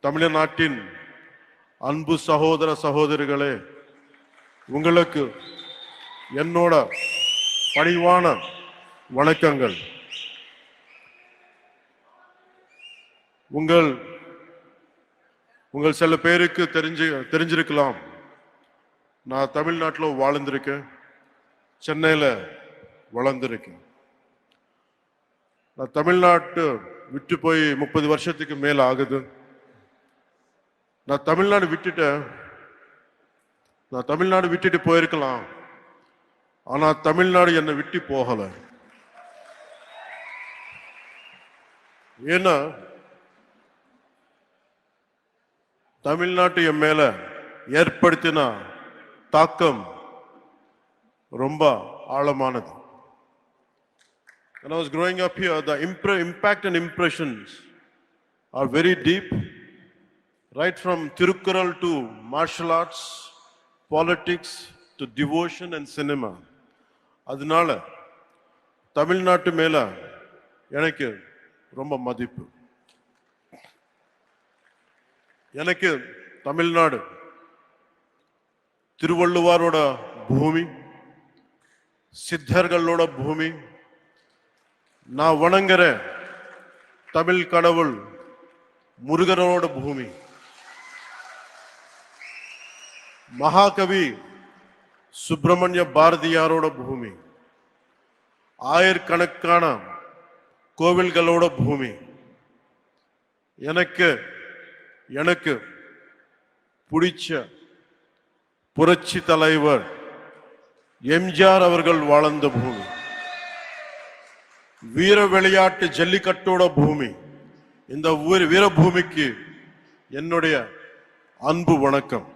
தமிழ்நாட்டின் அன்பு சகோதர சகோதரிகளே உங்களுக்கு என்னோட பணிவான வணக்கங்கள். உங்கள் உங்கள் சில பேருக்கு தெரிஞ்சு தெரிஞ்சிருக்கலாம். நான் தமிழ்நாட்டில் வாழ்ந்திருக்கேன் சென்னையில் வளர்ந்துருக்கேன். நான் தமிழ்நாட்டு விட்டு போய் முப்பது வருஷத்துக்கு மேலே ஆகுது. நான் தமிழ்நாடு விட்டுட்டேன். நான் தமிழ்நாடு விட்டுட்டு போயிருக்கலாம். ஆனா தமிழ்நாடு என்னை விட்டு போகல. ஏன்னா தமிழ்நாட்டு என் மேல ஏற்படுத்தின தாக்கம் ரொம்ப ஆழமானது. When I was growing up here, the impre- impact and impressions are very deep, right from Tirukural to martial arts, politics to devotion and cinema. அதனால தமிழ்நாட்டு மேல எனக்கு ரொம்ப மதிப்பு எனக்கு தமிழ்நாடு திருவள்ளுவாரோட பூமி சித்தர்களோட பூமி நான் வணங்குற தமிழ் கடவுள் முருகனோட பூமி மகாகவி சுப்பிரமணிய பாரதியாரோட பூமி ஆயிரக்கணக்கான கோவில்களோட பூமி. எனக்கு எனக்கு பிடிச்ச புரட்சி தலைவர் எம்ஜிஆர் அவர்கள் வாழ்ந்த பூமி. வீர விளையாட்டு ஜல்லிக்கட்டோட பூமி. இந்த வீர வீரபூமிக்கு என்னுடைய அன்பு வணக்கம்.